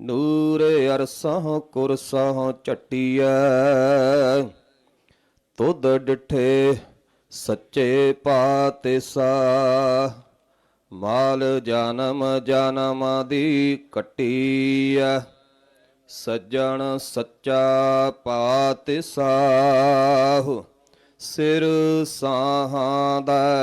ਨੂਰੇ ਅਰਸਹ ਕੁਰਸਹ ਚਟਿਐ ਤੁਧ ਡਿਠੇ ਸੱਚੇ ਪਾਤਿਸਾ। ਮਾਲ ਜਨਮ ਜਨਮ ਦੀ ਕਟੀਐ। ਸੱਜਣ ਸੱਚਾ ਪਾਤਿਸਾਹੁ ਸਿਰ ਸਾਹਾਂ ਦਾ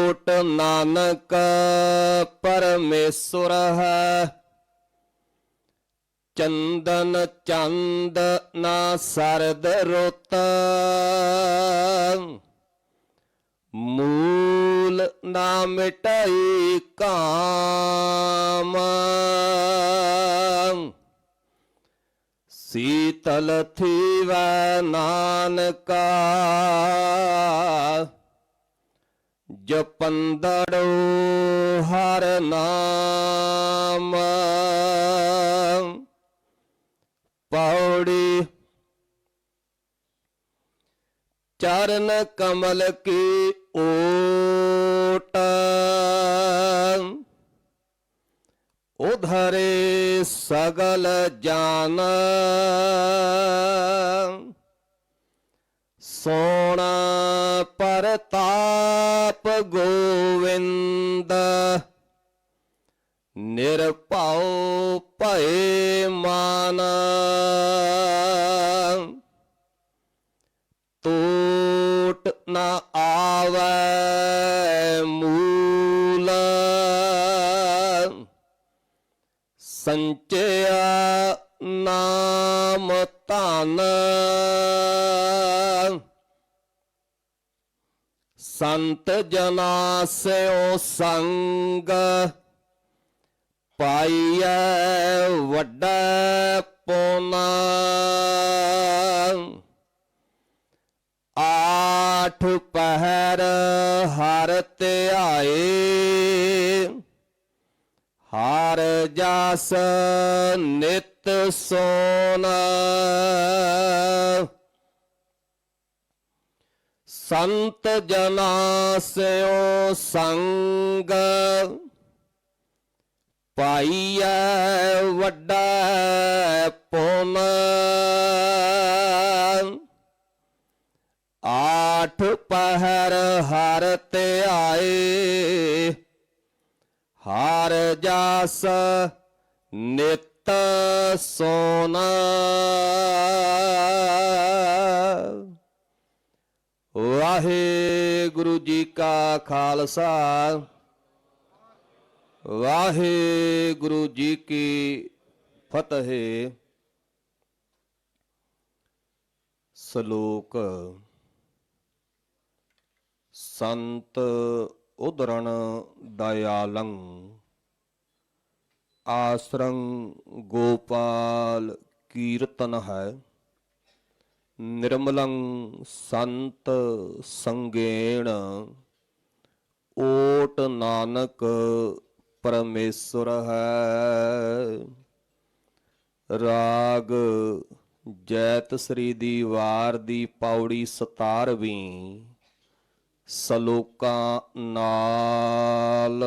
ਨਾਨਕ ਪਰਮੇਸ਼ਰ ਹੈ। ਚੰਦਨ ਚੰਦ ਨਾ ਸਰਦ ਰੁੱਤ। ਮੂਲ ਨਾ ਮਿਟਾਈ ਕਾਮ। ਸੀਤਲ ਥੀਵੈ ਨਾਨਕਾ। ਜਪੰਦੜੋ ਹਰ ਨਾਮ। ਪੌੜੀ ਚਰਨ ਕਮਲ ਕੀ ਓਟ ਉਧਰੇ ਸਗਲ ਜਾਨ। ਸੋਣਾ ਪਰਤਾਪ ਗੋਵਿੰਦ ਨਿਰਭਉ ਭਏ ਮਾਨ। ਟੂਟ ਨਾ ਆਵੈ ਮੂਲ ਸੰਚਿਆ ਨਾਮ ਧਨ। ਸੰਤ ਜਨਾ ਸਿਓ ਸੰਗ, ਪਾਈਐ ਵੱਡਾ ਪੋਨਾ। ਆਠ ਪਹਿਰ ਹਰ ਧਿਆਏ, ਹਰ ਜਸ ਨਿਤ ਸੋਨਾ। ਸੰਤ ਜਨਾ ਸਿਓ ਸੰਗ। ਪਾਈਐ ਵੱਡਾ ਪੁੰਨ। ਆਠ ਪਹਿਰ ਹਰ ਤੇ ਆਏ ਹਰ ਜਾਸ ਨਿਤ ਸੋਨਾ। ਵਾਹਿਗੁਰੂ ਜੀ ਕਾ ਖਾਲਸਾ। ਵਾਹਿਗੁਰੂ ਜੀ ਕੀ ਫਤਿਹ। ਸ਼ਲੋਕ ਸੰਤ ਉਦਰਣ ਦਇਆਲੰ ਆਸਰੰ ਗੋਪਾਲ ਕੀਰਤਨ ਹੈ। ਨਿਰਮਲੰ ਸੰਤ ਸੰਗੇਣ, ਓਟ ਨਾਨਕ ਪਰਮੇਸ਼ਰ ਹੈ। ਰਾਗ, ਜੈਤ ਸ੍ਰੀ ਦੀ ਵਾਰ ਦੀ ਪੌੜੀ 17ਵੀਂ ਸਲੋਕਾਂ ਨਾਲ।